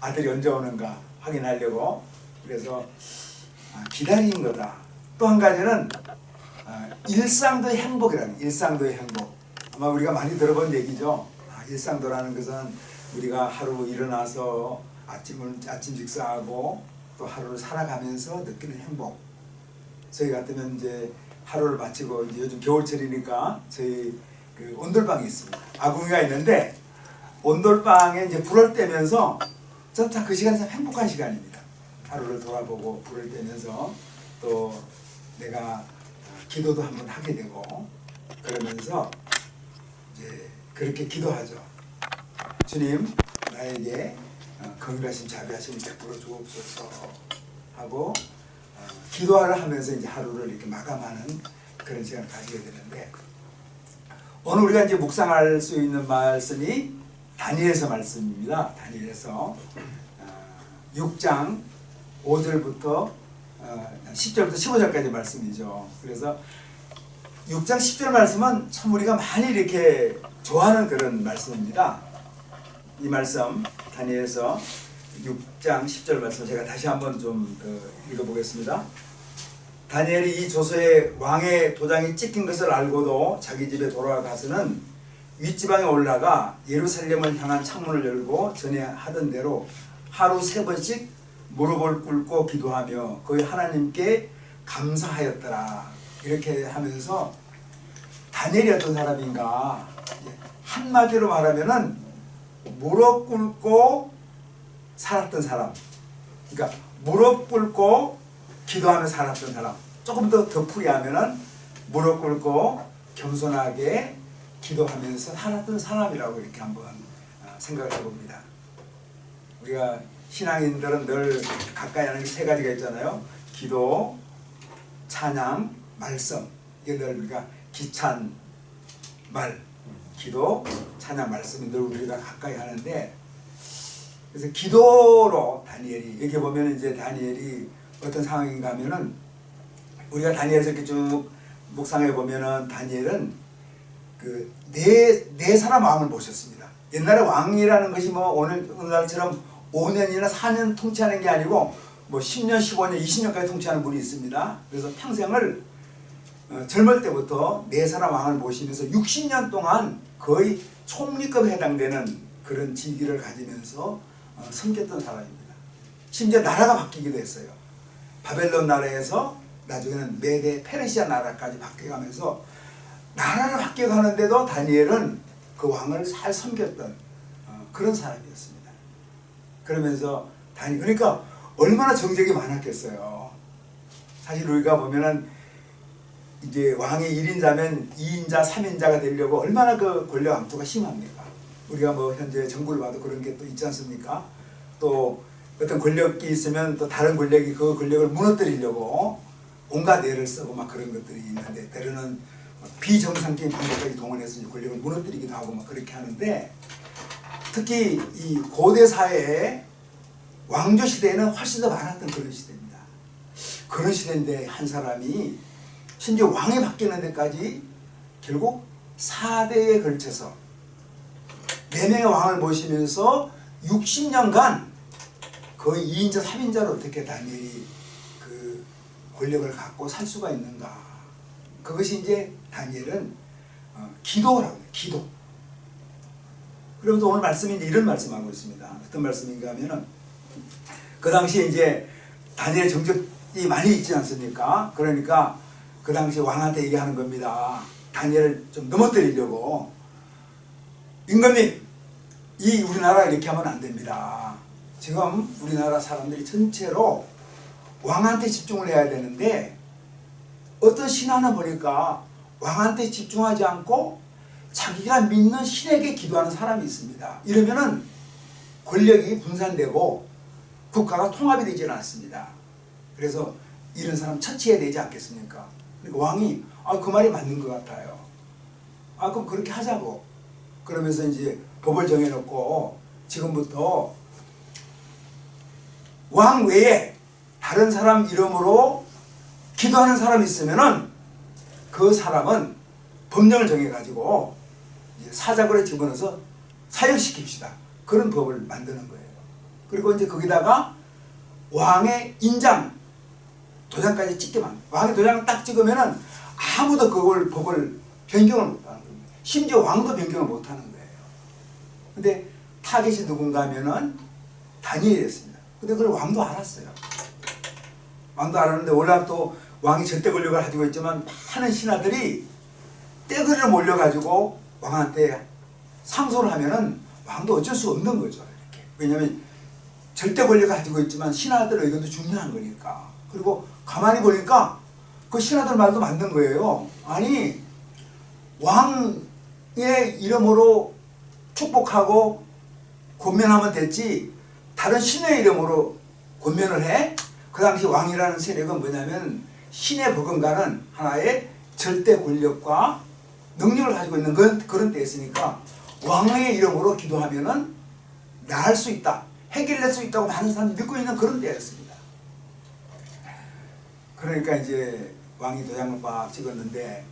아들이 언제 오는가 확인하려고 그래서 아, 기다린 거다. 또 한 가지는 아, 일상도의 행복이라는. 일상도의 행복. 아마 우리가 많이 들어본 얘기죠. 아, 일상도라는 것은 우리가 하루 일어나서 아침을 아침 식사하고 또 하루를 살아가면서 느끼는 행복. 저희 같으면 이제 하루를 마치고 이제 요즘 겨울철이니까 저희 그 온돌방이 있습니다. 아궁이가 있는데 온돌방에 이제 불을 떼면서 저는 그 시간이 참 행복한 시간입니다. 하루를 돌아보고 불을 떼면서 또 내가 기도도 한번 하게 되고 그러면서 이제 그렇게 기도하죠. 주님 나에게 어, 긍휼하심 자비하심 베풀어 주옵소서 하고 어, 기도를 하면서 이제 하루를 이렇게 마감하는 그런 시간을 가지게 되는데 오늘 우리가 이제 묵상할 수 있는 말씀이 다니엘서 말씀입니다. 다니엘서 어, 6장 5절부터 어, 10절부터 15절까지 말씀이죠. 그래서 6장 10절 말씀은 참 우리가 많이 이렇게 좋아하는 그런 말씀입니다. 이 말씀 다니엘서 6장 10절 말씀 제가 다시 한번 좀 어, 읽어보겠습니다. 다니엘이 이 조서에 왕의 도장이 찍힌 것을 알고도 자기 집에 돌아가서는 윗지방에 올라가 예루살렘을 향한 창문을 열고 전에 하던 대로 하루 세 번씩 무릎을 꿇고 기도하며 거의 하나님께 감사하였더라. 이렇게 하면서 다니엘이 어떤 사람인가? 한마디로 말하면은 무릎 꿇고 살았던 사람. 그러니까 무릎 꿇고 기도하며 살았던 사람. 조금 더 덧풀이 하면은 무릎 꿇고 겸손하게 기도하면서 살았던 사람이라고 이렇게 한번 어, 생각을 해봅니다. 우리가 신앙인들은 늘 가까이 하는 게세 가지가 있잖아요. 기도, 찬양, 말씀. 이게 늘 우리가 기찬 말, 기도, 찬양, 말씀이 늘 우리가 가까이 하는데 그래서 기도로 다니엘이 여기 보면 이제 다니엘이 어떤 상황인가 하면은 우리가 다니엘에서 이렇게 쭉 묵상해 보면은 다니엘은 그네네 네 사람 왕을 모셨습니다. 옛날에 왕이라는 것이 뭐 오늘 오늘날처럼 5년이나 4년 통치하는 게 아니고 뭐 10년, 15년, 20년까지 통치하는 분이 있습니다. 그래서 평생을 어, 젊을 때부터 네 사람 왕을 모시면서 60년 동안 거의 총리급에 해당되는 그런 직위를 가지면서 어, 섬겼던 사람입니다. 심지어 나라가 바뀌기도 했어요. 바벨론 나라에서 나중에는 메데 페르시아 나라까지 바뀌어가면서 나라를 바뀌어가는데도 다니엘은 그 왕을 잘 섬겼던 어, 그런 사람이었습니다. 그러면서 다니 그러니까 얼마나 정적이 많았겠어요. 사실 우리가 보면은 이제 왕이 1인자면 2인자, 3인자가 되려고 얼마나 그 권력 암투가 심합니까? 우리가 뭐 현재 정부를 봐도 그런 게 또 있지 않습니까? 또 어떤 권력이 있으면 또 다른 권력이 그 권력을 무너뜨리려고 온갖 애를 쓰고 막 그런 것들이 있는데 때로는 비정상적인 방법까지 동원해서 권력을 무너뜨리기도 하고 막 그렇게 하는데 특히 이 고대 사회에 왕조 시대에는 훨씬 더 많았던 그런 시대입니다. 그런 시대인데 한 사람이 심지어 왕이 바뀌는 데까지 결국 4대에 걸쳐서 4명의 왕을 모시면서 60년간 거의 2인자, 3인자로 어떻게 다니엘이 그 권력을 갖고 살 수가 있는가. 그것이 이제 다니엘은 어, 기도라고 해요. 기도. 그러면서 오늘 말씀이 이제 이런 말씀하고 있습니다. 어떤 말씀인가 하면은 그 당시에 이제 다니엘 정적이 많이 있지 않습니까? 그러니까 그 당시 왕한테 얘기하는 겁니다. 다니엘을 좀 넘어뜨리려고 임금님 이 우리나라 이렇게 하면 안 됩니다. 지금 우리나라 사람들이 전체로 왕한테 집중을 해야 되는데 어떤 신하는 보니까 왕한테 집중하지 않고 자기가 믿는 신에게 기도하는 사람이 있습니다. 이러면은 권력이 분산되고 국가가 통합이 되지는 않습니다. 그래서 이런 사람 처치해야 되지 않겠습니까? 그러니까 왕이 아, 그 말이 맞는 것 같아요. 아, 그럼 그렇게 하자고. 그러면서 이제 법을 정해놓고 지금부터 왕 외에 다른 사람 이름으로 기도하는 사람이 있으면은 그 사람은 법령을 정해가지고 사자굴에 집어넣어서 사형시킵시다. 그런 법을 만드는 거예요. 그리고 이제 거기다가 왕의 인장 도장까지 찍게만 왕의 도장을 딱 찍으면은 아무도 그걸 법을 변경을 못하는 겁니다. 심지어 왕도 변경을 못하는 거예요. 근데 타겟이 누군가 하면은 다니엘이었습니다. 근데 그걸 왕도 알았어요. 왕도 알았는데 원래 또 왕이 절대 권력을 가지고 있지만 많은 신하들이 떼거리를 몰려가지고 왕한테 상소를 하면은 왕도 어쩔 수 없는 거죠. 이렇게. 왜냐하면 절대 권력을 가지고 있지만 신하들 의견도 중요한 거니까. 그리고 가만히 보니까 그 신하들 말도 맞는 거예요. 아니 왕의 이름으로 축복하고 권면하면 됐지 다른 신의 이름으로 권면을 해? 그 당시 왕이라는 세력은 뭐냐면 신의 버금가는 하나의 절대 권력과 능력을 가지고 있는 그런, 그런 때였으니까 왕의 이름으로 기도하면은 나을 수 있다. 해결될 수 있다고 많은 사람이 믿고 있는 그런 때였습니다. 그러니까 이제 왕이 도장을 막 찍었는데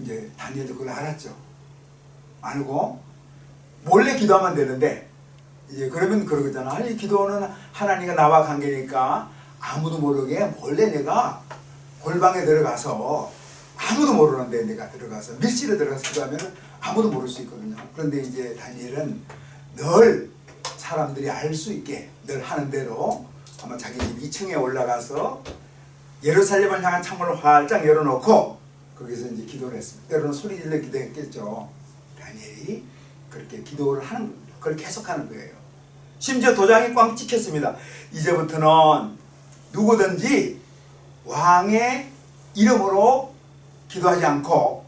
이제 다니엘도 그걸 알았죠. 알고 몰래 기도하면 되는데 이제 그러면 그러잖아. 아니 기도는 하나님과 나와 관계니까 아무도 모르게 몰래 내가 골방에 들어가서 아무도 모르는데 내가 들어가서 밀실에 들어가서 기도하면 아무도 모를 수 있거든요. 그런데 이제 다니엘은 늘 사람들이 알 수 있게 늘 하는 대로 아마 자기 집 2층에 올라가서 예루살렘을 향한 창문을 활짝 열어놓고 거기서 이제 기도를 했습니다. 때로는 소리 질러 기도했겠죠. 다니엘이 그렇게 기도를 하는. 그걸 계속하는 거예요. 심지어 도장이 꽝 찍혔습니다. 이제부터는 누구든지 왕의 이름으로 기도하지 않고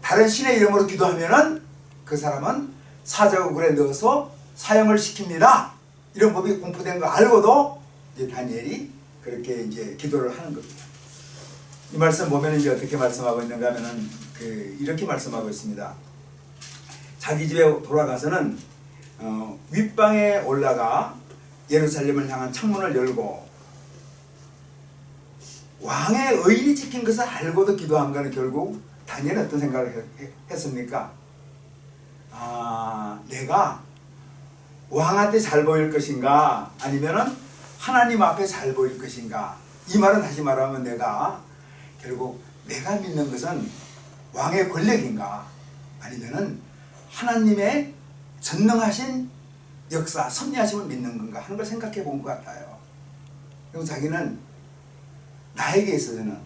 다른 신의 이름으로 기도하면은 그 사람은 사자굴에 넣어서 사형을 시킵니다. 이런 법이 공포된 거 알고도 이제 다니엘이 그렇게 이제 기도를 하는 겁니다. 이 말씀 보면 이제 어떻게 말씀하고 있는가 하면은 그 이렇게 말씀하고 있습니다. 자기 집에 돌아가서는 어, 윗방에 올라가 예루살렘을 향한 창문을 열고 왕의 의인이 지킨 것을 알고도 기도한 거는 결국 다니엘은 어떤 생각을 했- 했습니까? 아, 내가 왕한테 잘 보일 것인가 아니면은 하나님 앞에 잘 보일 것인가 이 말은 다시 말하면 내가 결국 내가 믿는 것은 왕의 권력인가 아니면은 하나님의 전능하신 역사 섭리하심을 믿는 건가 하는 걸 생각해 본 것 같아요. 그리고 자기는 나에게 있어서는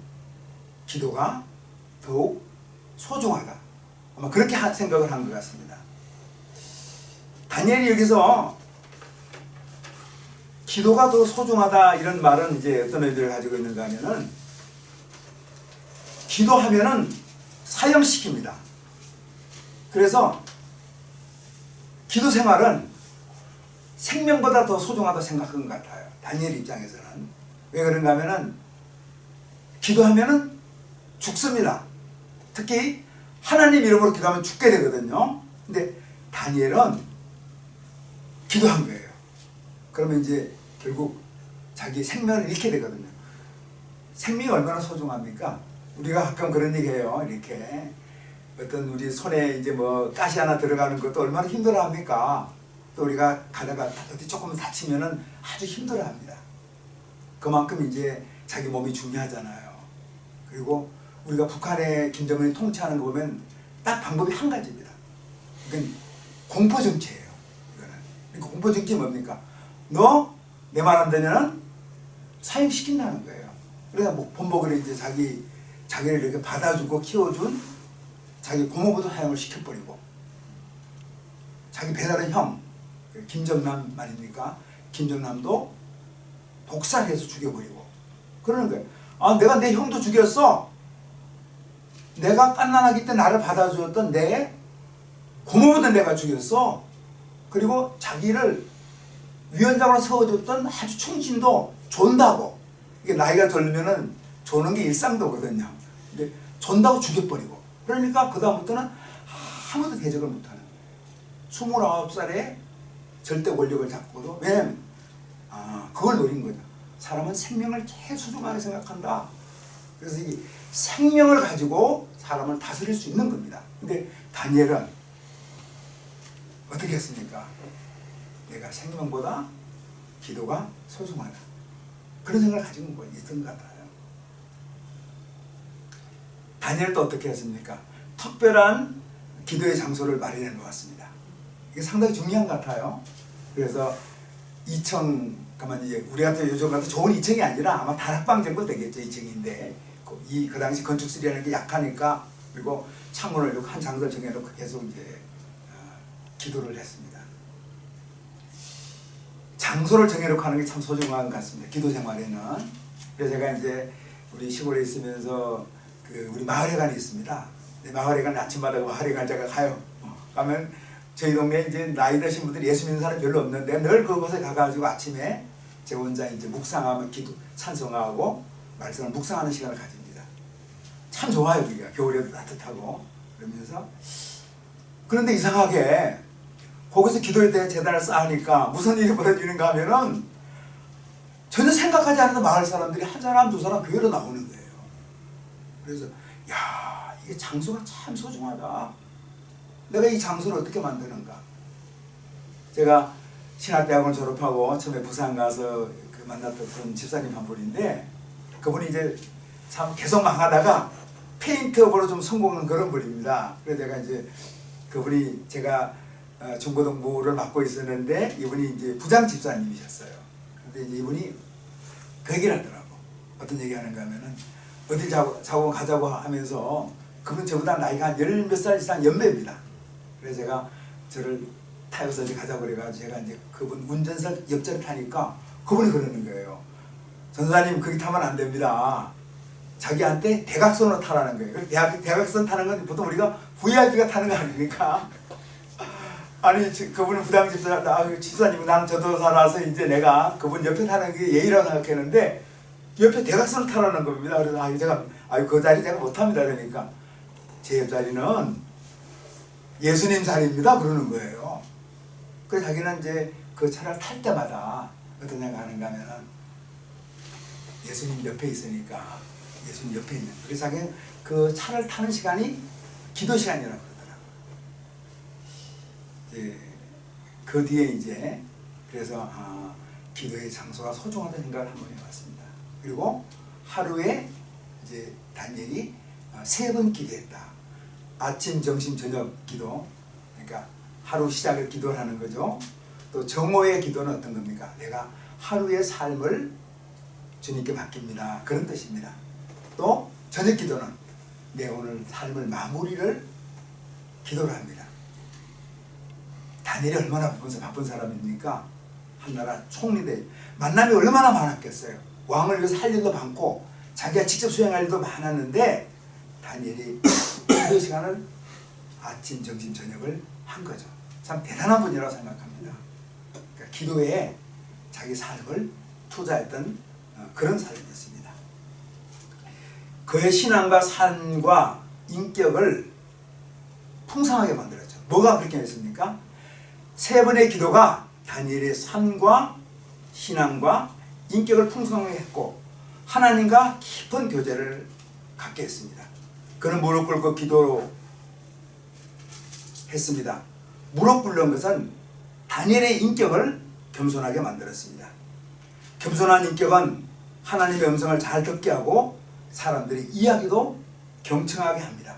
기도가 더욱 소중하다. 아마 그렇게 하- 생각을 한 것 같습니다. 다니엘이 여기서 기도가 더 소중하다 이런 말은 이제 어떤 의미를 가지고 있는가 하면은 기도하면은 사형시킵니다. 그래서 기도 생활은 생명보다 더 소중하다 생각한 것 같아요. 다니엘 입장에서는. 왜 그런가 하면은 기도하면은 죽습니다. 특히 하나님 이름으로 기도하면 죽게 되거든요. 근데 다니엘은 기도한 거예요. 그러면 이제 결국 자기 생명을 잃게 되거든요. 생명이 얼마나 소중합니까? 우리가 가끔 그런 얘기 해요. 이렇게. 어떤 우리 손에 이제 뭐 가시 하나 들어가는 것도 얼마나 힘들어 합니까? 또 우리가 가다가 어디 조금 다치면은 아주 힘들어 합니다. 그만큼 이제 자기 몸이 중요하잖아요. 그리고 우리가 북한의 김정은이 통치하는 거 보면 딱 방법이 한 가지입니다. 이건 공포 정치예요. 이거는. 그러니까 공포 정치 뭡니까? 너 내 말 안 되면은 사형시킨다는 거예요. 그래서 뭐 본보기를 이제 자기 자기를 이렇게 받아주고 키워준 자기 고모부도 사형을 시켜버리고 자기 배다른 형 김정남 말입니까? 김정남도 독살해서 죽여버리고 그러는 거예요. 아 내가 내 형도 죽였어. 내가 깐난하기 때 나를 받아주었던 내 고모부도 내가 죽였어. 그리고 자기를 위원장으로 세워줬던 아주 충신도 존다고 이게 나이가 들면은 조는 게 일상도거든요. 근데 존다고 죽여버리고 그러니까 그 다음부터는 아무도 대적을 못하는 거예요. 29살에 절대 권력을 잡고도 왜냐면 아 그걸 노린 거죠. 사람은 생명을 제일 소중하게 생각한다. 그래서 이 생명을 가지고 사람을 다스릴 수 있는 겁니다. 근데 다니엘은 어떻게 했습니까? 내가 생명보다 기도가 소중하다. 그런 생각을 가지고 뭐 있던 것 같아요. 다니엘도 어떻게 했습니까? 특별한 기도의 장소를 마련해 놓았습니다. 이게 상당히 중요한 것 같아요. 그래서 2 층, 가만 이제 우리 같은 요즘 같은 좋은 2층이 아니라 아마 다락방 정도 되겠죠 2층인데 이 그 당시 건축술이라는 게 약하니까 그리고 창문을 이렇게 한 장소를 정해놓고 계속 이제 어, 기도를 했습니다. 장소를 정해놓고 하는 게 참 소중한 것 같습니다. 기도 생활에는. 그래서 제가 이제 우리 시골에 있으면서 그 우리 마을회관이 있습니다. 네, 마을회관 아침마다 그 마을회관 제가 가요. 가면 저희 동네에 이제 나이 드신 분들이 예수 믿는 사람이 별로 없는데 늘 그곳에 가가지고 아침에 제 혼자 이제 묵상하면 기도 찬송하고 말씀을 묵상하는 시간을 가집니다. 참 좋아요, 우리가 겨울에도 따뜻하고 그러면서 그런데 이상하게 거기서 기도에 대한 재단을 쌓으니까 무슨 일이 벌어지는가 하면은 전혀 생각하지 않았던 마을 사람들이 한 사람 두 사람 교회로 나오는 거예요. 그래서 야 이게 장소가 참 소중하다. 내가 이 장소를 어떻게 만드는가? 제가 신학대학원 졸업하고 처음에 부산 가서 그 만났던 그런 집사님 한 분인데 그분이 이제 참 계속 망하다가 페인트업으로 좀 성공한 그런 분입니다. 그래서 제가 이제 그분이 제가 어, 중고등부를 맡고 있었는데 이분이 이제 부장 집사님이셨어요. 근데 이제 이분이 그 얘기를 하더라고. 어떤 얘기 하는가 하면은 어디 자고, 자고 가자고 하면서 그분 저보다 나이가 한 열 몇 살 이상 연배입니다. 그래서 제가 저를 타여서 이제 가자고 그래가지고 제가 이제 그분 운전석 옆자리 타니까 그분이 그러는 거예요. 전사님 거기 타면 안 됩니다. 자기한테 대각선으로 타라는 거예요. 대각, 대각선 타는 건 보통 우리가 VIP가 타는 거 아닙니까? 아니 지- 그분은 부당 집사 아 집사님 난 저도 살아서 이제 내가 그분 옆에 타는 게 예의라고 생각했는데 옆에 대각선을 타라는 겁니다. 그래서 아 제가 아그 자리 제가 못 탑니다 그러니까 제 옆자리는 예수님 자리입니다 그러는 거예요. 그래서 자기는 이제 그 차를 탈 때마다 어떤 생각하는가 하면은 예수님 옆에 있으니까 예수님 옆에 있는 그래서 자기는 그 차를 타는 시간이 기도 시간이라고 그러더라고요. 그 뒤에 이제 그래서 아, 기도의 장소가 소중하다는 생각을 한번 해봤습니다. 그리고 하루에 이제 다니엘이 어, 세번 기도했다. 아침, 점심, 저녁 기도. 그러니까 하루 시작을 기도를 하는 거죠. 또 정오의 기도는 어떤 겁니까? 내가 하루의 삶을 주님께 맡깁니다. 그런 뜻입니다. 또 저녁 기도는 내 오늘 삶을 마무리를 기도를 합니다. 다니엘이 얼마나 바쁜, 사람입니까? 한나라 총리대 만남이 얼마나 많았겠어요. 왕을 위해서 할 일도 많고 자기가 직접 수행할 일도 많았는데 다니엘이 기도 시간을 아침, 점심, 저녁을 한 거죠. 참 대단한 분이라고 생각합니다. 그러니까 기도에 자기 삶을 투자했던 어, 그런 사람이었습니다. 그의 신앙과 삶과 인격을 풍성하게 만들었죠. 뭐가 그렇게 했습니까? 세 번의 기도가 다니엘의 삶과 신앙과 인격을 풍성하게 했고 하나님과 깊은 교제를 갖게 했습니다. 그는 무릎 꿇고 기도로 했습니다. 무릎 꿇는 것은 다니엘의 인격을 겸손하게 만들었습니다. 겸손한 인격은 하나님의 음성을 잘 듣게 하고 사람들의 이야기도 경청하게 합니다.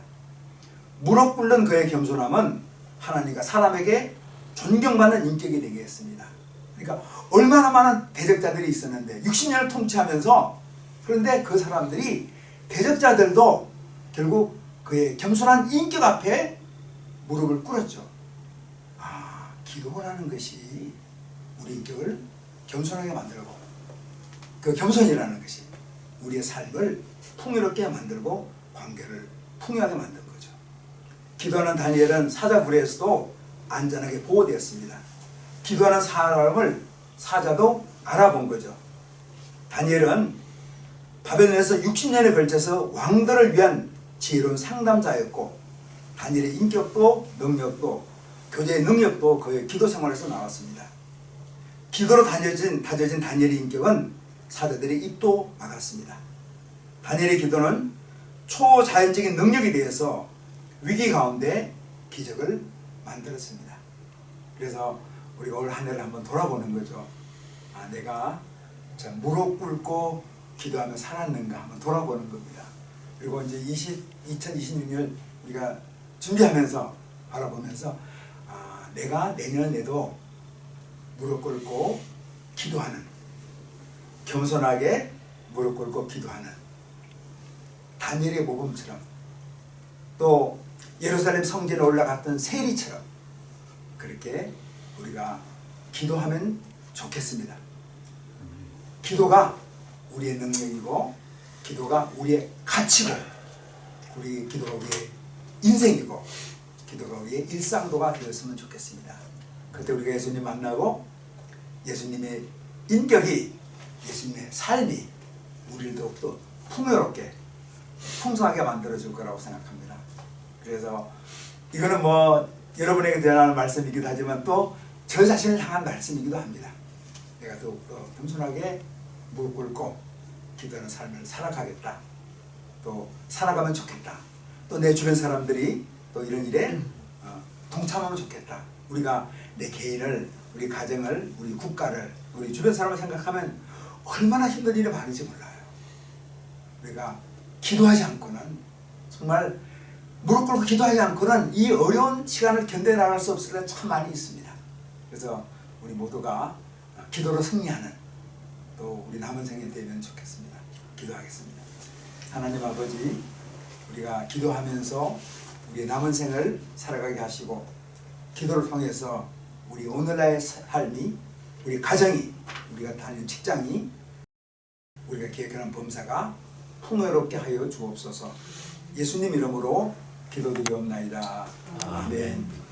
무릎 꿇는 그의 겸손함은 하나님과 사람에게 존경받는 인격이 되게 했습니다. 그러니까 얼마나 많은 대적자들이 있었는데 60년을 통치하면서 그런데 그 사람들이 대적자들도 결국 그의 겸손한 인격 앞에 무릎을 꿇었죠. 아, 기도를 하는 것이 우리 인격을 겸손하게 만들고 그 겸손이라는 것이 우리의 삶을 풍요롭게 만들고 관계를 풍요하게 만든 거죠. 기도하는 다니엘은 사자굴에서도 안전하게 보호되었습니다. 기도하는 사람을 사자도 알아본 거죠. 다니엘은 바벨론에서 60년에 걸쳐서 왕들을 위한 지혜로운 상담자였고 다니엘의 인격도 능력도 교제의 능력도 그의 기도 생활에서 나왔습니다. 기도로 다져진, 다져진 다니엘의 인격은 사자들의 입도 막았습니다. 다니엘의 기도는 초자연적인 능력에 대해서 위기 가운데 기적을 만들었습니다. 그래서 우리가 올 한 해를 한번 돌아보는 거죠. 아, 내가 자, 무릎 꿇고 기도하며 살았는가 한번 돌아보는 겁니다. 그리고 이제 20, 2026년 우리가 준비하면서 바라보면서 아, 내가 내년에도 무릎 꿇고 기도하는 겸손하게 무릎 꿇고 기도하는 다니엘의 모범처럼 또 예루살렘 성전에 올라갔던 세리처럼 그렇게 우리가 기도하면 좋겠습니다. 기도가 우리의 능력이고 기도가 우리의 가치고 우리 기도가 우리의 인생이고 기도가 우리의 일상도가 되었으면 좋겠습니다. 그때 우리가 예수님 만나고 예수님의 인격이 예수님의 삶이 우리를 더욱더 풍요롭게 풍성하게 만들어줄 거라고 생각합니다. 그래서 이거는 뭐 여러분에게 대한 말씀이기도 하지만 또 저 자신을 향한 말씀이기도 합니다. 내가 더욱더 겸손하게 무릎 꿇고 기도하는 삶을 살아가겠다. 또 살아가면 좋겠다. 또 내 주변 사람들이 또 이런 일에 어, 동참하면 좋겠다. 우리가 내 개인을, 우리 가정을, 우리 국가를, 우리 주변 사람을 생각하면 얼마나 힘든 일이 많은지 몰라요. 우리가 기도하지 않고는 정말 무릎 꿇고 기도하지 않고는 이 어려운 시간을 견뎌 나갈 수 없을 때가 참 많이 있습니다. 그래서 우리 모두가 기도로 승리하는 또 우리 남은 생에 되면 좋겠습니다. 기도하겠습니다. 하나님 아버지, 우리가 기도하면서 우리의 남은 생을 살아가게 하시고 기도를 통해서 우리 오늘날의 삶이 우리 가정이 우리가 다니는 직장이 우리가 계획하는 범사가 풍요롭게 하여 주옵소서. 예수님 이름으로 기도드리옵나이다. 아멘.